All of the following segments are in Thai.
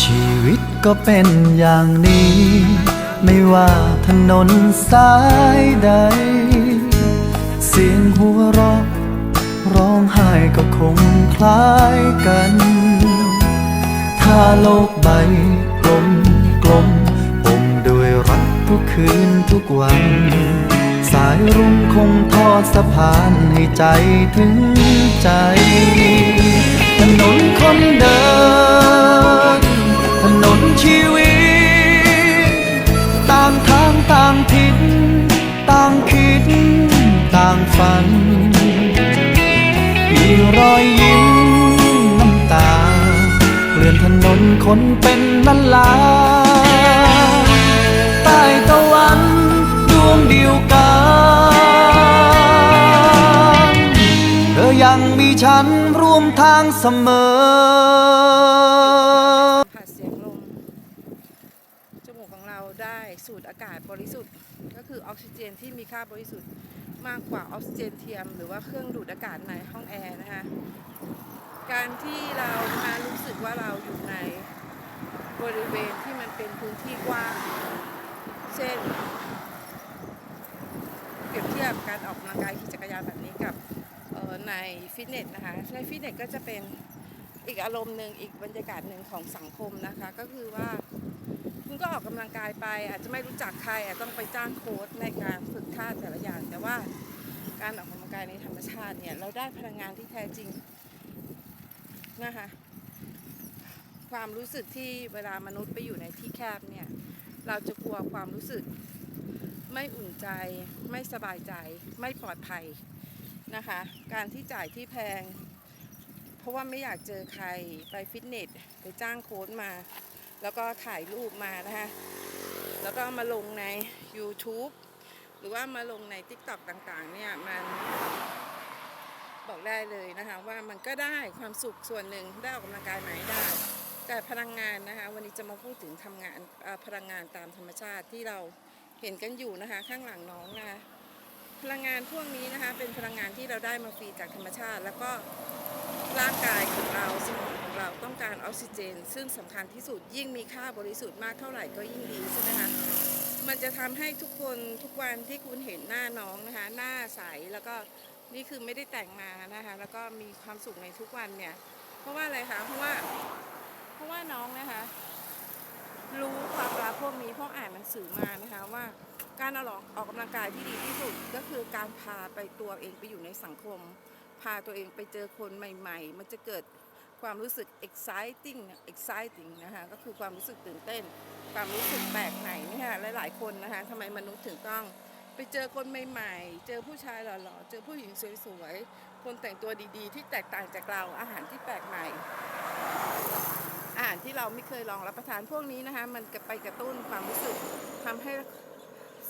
ชีวิตก็เป็นอย่างนี้ ไม่ว่าถนนสายใด เสียงหัวเราะร้องไห้ก็คงคล้ายกัน ถ้าโลกใบกลมกลมปมด้วยรักทุกคืนทุกวัน สายรุ้งคงทอดสะพานให้ใจถึงใจ ถนนคนเดินางฝัน มีรอยยิ้มน้ำตาเกลื่อนถนนคนเป็นล้านลาใต้ตะวันดวงเดียวกัน เธอยังมีฉันร่วมทางเสมอค่ะเสียงลมจมูกของเราได้สูดอากาศบริสุทธิ์ ก็คือออกซิเจนที่มีค่าบริสุทธิ์ มากกว่าออกซิเจนเทียม หรือว่าเครื่องดูดอากาศในห้องแอร์นะคะ การที่เรามารู้สึกว่าเราอยู่ในบริเวณที่มันเป็นพื้นที่กว้าง เช่น เปรียบเทียบการออกกำลังกายขี่จักรยานแบบนี้กับออในฟิตเนสนะคะ ในฟิตเนสก็จะเป็นอีกอารมณ์หนึ่งอีกบรรยากาศหนึ่งของสังคมนะคะ ก็คือว่า ก็ออกกำลังกายไป อาจจะไม่รู้จักใครอาจต้องไปจ้างโค้ชในการฝึกท่าแต่ละอย่าง แต่ว่าการออกกำลังกายในธรรมชาติเนี่ยเราได้พลังงานที่แท้จริงนะคะความรู้สึกที่เวลามนุษย์ไปอยู่ในที่แคบเนี่ยเราจะกลัวความรู้สึกไม่อุ่นใจ ไม่สบายใจ ไม่ปลอดภัยนะคะ การที่จ่ายที่แพง เพราะว่าไม่อยากเจอใครไปฟิตเนส ไปจ้างโค้ชมา แล้วก็ถ่ายรูปมานะคะแล้วก็มาลงใน YouTube หรือว่ามาลงใน TikTok ต่างๆ เนี่ยมันบอกได้เลยนะคะว่ามันก็ได้ความสุขส่วนหนึ่งได้ออกกำลังกายไหมได้ แต่พลังงานนะคะวันนี้จะมาพูดถึงทำงานพลังงานตามธรรมชาติที่เราเห็นกันอยู่นะคะข้างหลังน้องนะคะพลังงานพวกนี้นะคะเป็นพลังงานที่เราได้มาฟรีจากธรรมชาติ แล้วก็ร่างกายของเราสมอง ของเราต้องการออกซิเจน ซึ่งสำคัญที่สุดยิ่งมีค่าบริสุทธิ์มากเท่าไหร่ก็ยิ่งดีใช่ไหมคะมันจะทำให้ทุกคนทุกวันที่คุณเห็นหน้าน้องนะคะ หน้าใสแล้วก็นี่คือไม่ได้แต่งมานะคะ แล้วก็มีความสุขในทุกวันเนี่ย เพราะว่าอะไรคะเพราะว่าเพราะว่าน้องนะคะ รู้ความรักพวกนี้เพราะอ่านหนังสือมานะคะว่าการอออกออกกำลังกายที่ดีที่สุดก็คือการพาไปตัวเองไปอยู่ในสังคม พาตัวเองไปเจอคนใหม่ ๆ มันจะเกิด ความรู้สึก exciting exciting นะคะก็คือความรู้สึกตื่นเต้น ความรู้สึกแปลกใหม่นี่ค่ะหลายๆคนนะคะทำไมมนุษย์ถึงต้องไปเจอคนใหม่ๆ เจอผู้ชายหล่อๆ เจอผู้หญิงสวยๆ คนแต่งตัวดีๆ ที่แตกต่างจากเรา อาหารที่แปลกใหม่ อาหารที่เราไม่เคยลองรับประทานพวกนี้นะคะ มันไปกระตุ้นความรู้สึกทำให้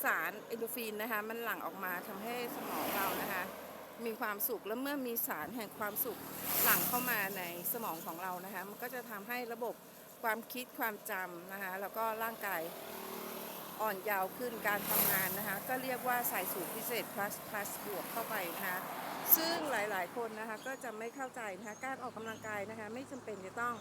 สารเอนโดฟินนะคะ มันหลั่งออกมาทำให้สมองเรานะคะ มีความสุขแล้วเมื่อมีสารแห่งความสุขหลั่งเข้ามาในสมองของเรานะคะมันก็จะทำให้ระบบความคิดความจำนะคะแล้วก็ร่างกายอ่อนยาวขึ้นการทำงานนะคะก็เรียกว่าใส่สูตรพิเศษ plus plus บวกเข้าไปนะคะซึ่งหลายๆ คนนะคะก็จะไม่เข้าใจนะคะการออกกำลังกายนะคะไม่จำเป็นจะต้อง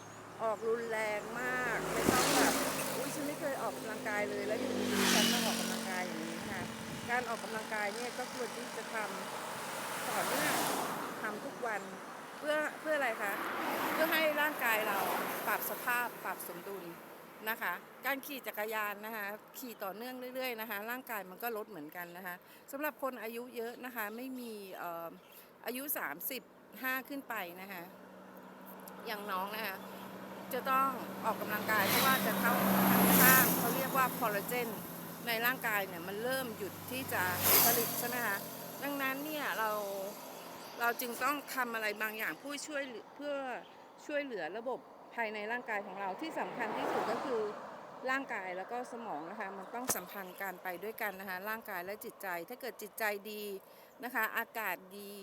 ออกรุนแรงมากไม่ต้องแบบอุ้ยฉันไม่เคยออกกำลังกายเลย แล้วอยู่ดีๆฉันต้อออกกำลังกายอย่างนี้ค่ะการออกกำลังกายเนี่ยก็ควรที่จะทำ ต่อเนื่องทำทุกวันเพื่อเพื่ออะไรคะเพื่อให้ร่างกายเราปรับสภาพปรับสมดุลนะคะ การขี่จักรยานนะคะ ขี่ต่อเนื่องเรื่อยๆนะคะ ร่างกายมันก็ลดเหมือนกันนะคะสำหรับคนอายุเยอะนะคะไม่มีเอ่ออายุ 35 ขึ้นไปนะคะอย่างน้องนะคะจะต้องออกกำลังกายเพราะว่าจะเข้าสร้างเขาเรียกว่าคอลลาเจนในร่างกายเนี่ยมันเริ่มหยุดที่จะผลิตใช่ไหมคะดังนั้นเนี่ยเราเรา จึงต้องทำอะไรบางอย่างเพื่อช่วยเพื่อช่วยเหลือระบบภายในร่างกายของเราที่สำคัญที่สุดก็คือร่างกายแล้วก็สมองนะคะมันต้องสัมพันธ์กันไปด้วยกันนะคะร่างกายและจิตใจ ถ้าเกิดจิตใจดีนะคะ อากาศดี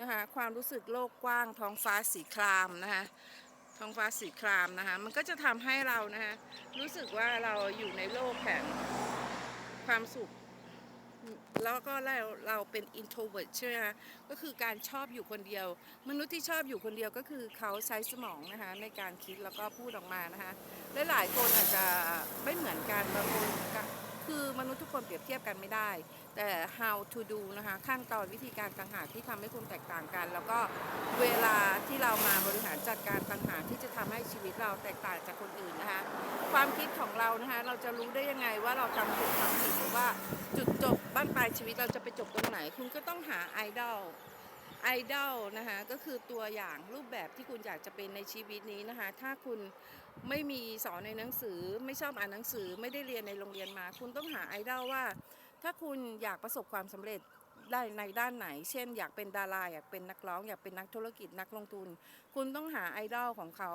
นะคะความรู้สึกโลกกว้าง ท้องฟ้าสีครามนะคะท้องฟ้าสีครามนะคะมันก็จะทำให้เรานะคะรู้สึกว่าเราอยู่ในโลกแห่งความสุข แล้วก็เราเราเป็น introvert ใช่ไหมคะก็คือการชอบอยู่คนเดียว มนุษย์ที่ชอบอยู่คนเดียวก็คือเขาใช้สมองนะคะในการคิดแล้วก็พูดออกมานะคะและหลายคนอาจจะไม่เหมือนกันบางคนก็คือมนุษย์ทุกคนเปรียบเทียบกันไม่ได้ แต่ how to do นะคะขั้นตอนวิธีการต่างหากที่ทำให้คุณแตกต่างกัน แล้วก็เวลาที่เรามาบริหารจัดการต่างหากที่จะทำให้ชีวิตเราแตกต่างจากคนอื่นนะคะความคิดของเรานะคะเราจะรู้ได้ยังไงว่าเราทำถูกทำผิดหรือว่าจุดจบ นปลายชีวิตเราจะไปจบตรงไหน คุณก็ต้องหาไอดอลไอดอลนะคะก็คือตัวอย่างรูปแบบที่คุณอยากจะเป็นในชีวิตนี้นะคะถ้าคุณไม่มีสอนในหนังสือไม่ชอบอ่านหนังสือไม่ได้เรียนในโรงเรียนมา คุณต้องหาไอดอลว่า ถ้าคุณอยากประสบความสำเร็จได้ในด้านไหน เช่น อยากเป็นดาราอยากเป็นนักร้อง อยากเป็นนักธุรกิจนักลงทุน คุณต้องหาไอดอลของเขา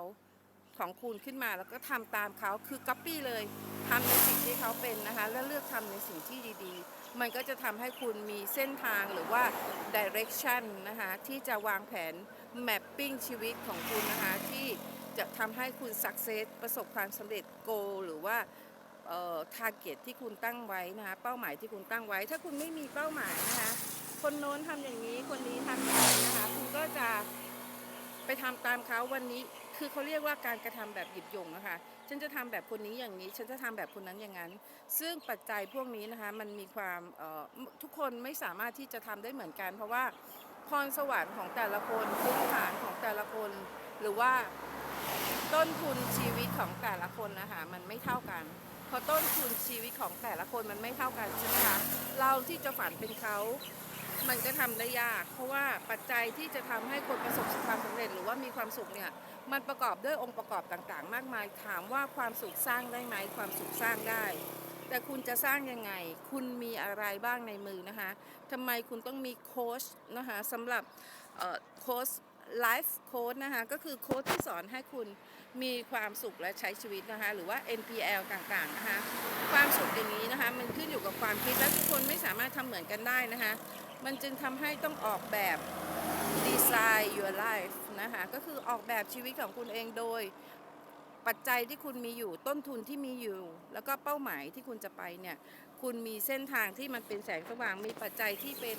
ของคุณขึ้นมาแล้วก็ทำตามเขาคือก๊อปปี้เลยทำในสิ่งที่เขาเป็นนะคะแล้วเลือกทำในสิ่งที่ดีๆ มันก็จะทำให้คุณมีเส้นทางหรือว่า direction นะคะที่จะวางแผน mapping ชีวิตของคุณนะคะที่จะทำให้คุณ success ประสบความสำเร็จ goal หรือว่าเอ่อ target ที่คุณตั้งไว้นะคะเป้าหมายที่คุณตั้งไว้ ถ้าคุณไม่มีเป้าหมายนะคะคนโน้นทำอย่างนี้คนนี้ทำอย่างนี้นะคะ คุณก็จะไปทำตามเขาวันนี้ คือเขาเรียกว่าการกระทำแบบหยิบยงนะคะฉันจะทำแบบคนนี้อย่างนี้ ฉันจะทำแบบคนนั้นอย่างนั้น ซึ่งปัจจัยพวกนี้นะคะมันมีความทุกคนไม่สามารถที่จะทำได้เหมือนกัน เพราะว่าพรสวรรค์ของแต่ละคนพื้นฐานของแต่ละคน หรือว่าต้นทุนชีวิตของแต่ละคนนะคะมันไม่เท่ากันพอต้นทุนชีวิตของแต่ละคนมันไม่เท่ากันใช่ไหมคะเราที่จะฝันเป็นเขา มันก็ทำได้ยาก เพราะว่าปัจจัยที่จะทำให้คนประสบความสำเร็จหรือว่ามีความสุขเนี่ยมันประกอบด้วยองค์ประกอบต่างๆ มากมาย ถามว่าความสุขสร้างได้ไหมความสุขสร้างได้ แต่คุณจะสร้างยังไง คุณมีอะไรบ้างในมือนะคะทำไมคุณต้องมีโค้ชนะคะสำหรับโค้ชไลฟ์โค้ชนะคะก็คือโค้ชที่สอนให้คุณมีความสุขและใช้ชีวิตนะคะหรือว่า NPL ต่างๆนะคะความสุขอย่างนี้นะคะมันขึ้นอยู่กับความคิดและทุกคนไม่สามารถทำเหมือนกันได้นะคะ มันจึงทำให้ต้องออกแบบ design your life นะคะก็คือออกแบบชีวิตของคุณเองโดยปัจจัยที่คุณมีอยู่ต้นทุนที่มีอยู่ แล้วก็เป้าหมายที่คุณจะไปเนี่ย คุณมีเส้นทางที่มันเป็นแสงสว่างมีปัจจัยที่เป็น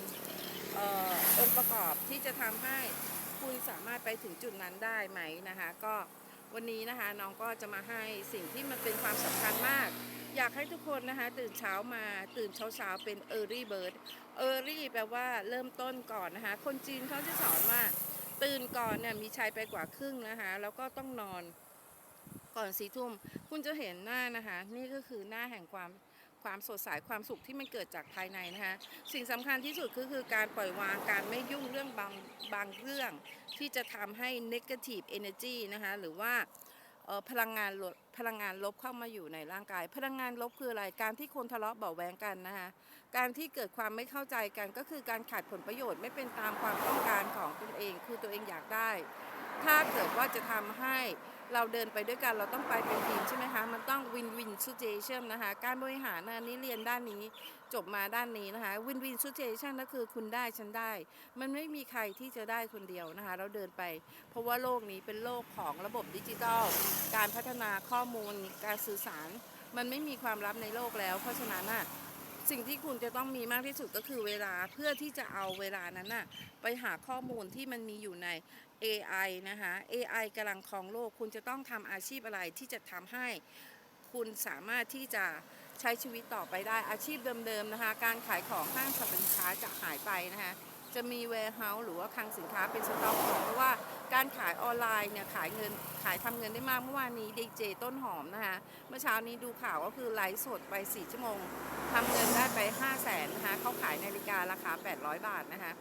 ออองค์ประกอบที่จะทำให้คุณสามารถไปถึงจุดนั้นได้ไหมนะคะ ก็ วันนี้นะคะน้องก็จะมาให้สิ่งที่มันเป็นความสำคัญมาก อยากให้ทุกคนนะคะตื่นเช้ามาตื่นเช้าเช้าๆเป็น early bird early แปลว่าเริ่มต้นก่อนนะคะคนจีนเขาจะสอนว่าตื่นก่อนเนี่ยมีชัยไปกว่าครึ่งนะคะแล้วก็ต้องนอนก่อนสีทุ่มคุณจะเห็นหน้านะคะ นี่ก็คือหน้าแห่งความ ความสดใสความสุขที่มันเกิดจากภายในนะคะสิ่งสำคัญที่สุดก็คือการปล่อยวางการไม่ยุ่งเรื่องบางบางเรื่อง ที่จะทำให้ negative energy นะคะหรือว่าพลังงานลบพลังงานลบเข้ามาอยู่ในร่างกาย พลังงานลบคืออะไรการที่คนทะเลาะเบาแวงกันนะคะการที่เกิดความไม่เข้าใจกันก็คือการขาดผลประโยชน์ไม่เป็นตามความต้องการของตนเอง คือตัวเองอยากได้ ถ้าเกิดว่าจะทำให้ เราเดินไปด้วยกันเราต้องไปเป็นทีมใช่ไหมคะ มันต้องวินวิน i t u a t i o n นะคะ การบริหารนะอันนี้เรียนด้านนี้จบมาด้านนี้นะคะวินวิน i t u a t i o n ก็คือคุณได้ฉันได้ มันไม่มีใครที่จะได้คนเดียวนะคะ เราเดินไป เพราะว่าโลกนี้เป็นโลกของระบบดิจิทัล การพัฒนาข้อมูลการสื่อสาร มันไม่มีความลับในโลกแล้ว เพราะฉะนั้นน่ะ สิ่งที่คุณจะต้องมีมากที่สุดก็คือเวลาเพื่อที่จะเอาเวลานั้นน่ะไปหาข้อมูลที่มันมีอยู่ใน AI นะคะ AI กำลังครองโลก คุณจะต้องทำอาชีพอะไรที่จะทำให้คุณสามารถที่จะใช้ชีวิตต่อไปได้อาชีพเดิมๆนะคะ การขายของห้างสรรพสินค้าจะหายไปนะคะจะมี warehouse หรือว่าคลังสินค้าเป็นสต็อกของเพราะว่า การขายออนไลน์เนี่ยขายเงินขายทำเงินได้มากเมื่อวานนี้ดีเจต้นหอมนะคะเมื่อเช้านี้ดูข่าวก็คือไลฟ์สดไป 4 ชั่วโมงทำเงินได้ไป 5 0 0แสนนะคะเขาขายนาฬิการาคา 800 บาทนะคะ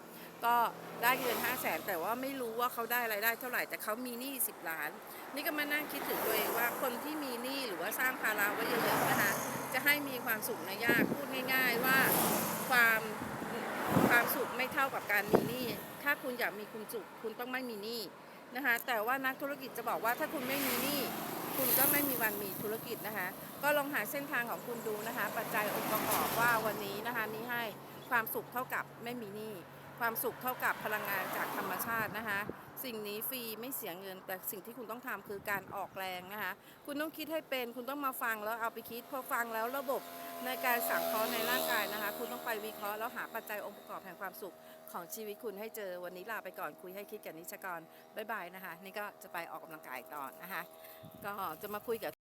ก็ได้เงิน 5 0 0แสนแต่ว่าไม่รู้ว่าเขาได้รายได้เท่าไหร่แต่เขามีหนี้10 ล้าน นี่ก็มานั่งคิดถึงตัวเองว่าคนที่มีหนี้หรือว่าสร้างภาระไว้เยอะๆนะคะจะให้มีความสุขนะยากพูดง่าย ๆว่าความ ความสุขไม่เท่ากับการมีหนี้ถ้าคุณอยากมีคุณสุขคุณต้องไม่มีหนี้นะคะแต่ว่านักธุรกิจจะบอกว่าถ้าคุณไม่มีหนี้คุณก็ไม่มีวันมีธุรกิจนะคะ ก็ลองหาเส้นทางของคุณดูนะคะ ปัจจัยองค์ประกอบว่าวันนี้นะคะนี้ให้ความสุขเท่ากับไม่มีหนี้ความสุขเท่ากับพลังงานจากธรรมชาตินะคะ สิ่งนี้ฟรีไม่เสียเงิน แต่สิ่งที่คุณต้องทำคือการออกแรงนะคะ คุณต้องคิดให้เป็น คุณต้องมาฟังแล้วเอาไปคิดพอฟังแล้วระบบ ในการสังเคราะห์ในร่างกายนะคะ คุณต้องไปวิเคราะห์แล้วหาปัจจัยองค์ประกอบแห่งความสุขของชีวิตคุณให้เจอวันนี้ลาไปก่อนคุยให้คิดกับนิชกรบ๊ายบายนะคะ นี่ก็จะไปออกกำลังกายต่อนะคะ ก็จะมาคุยกับ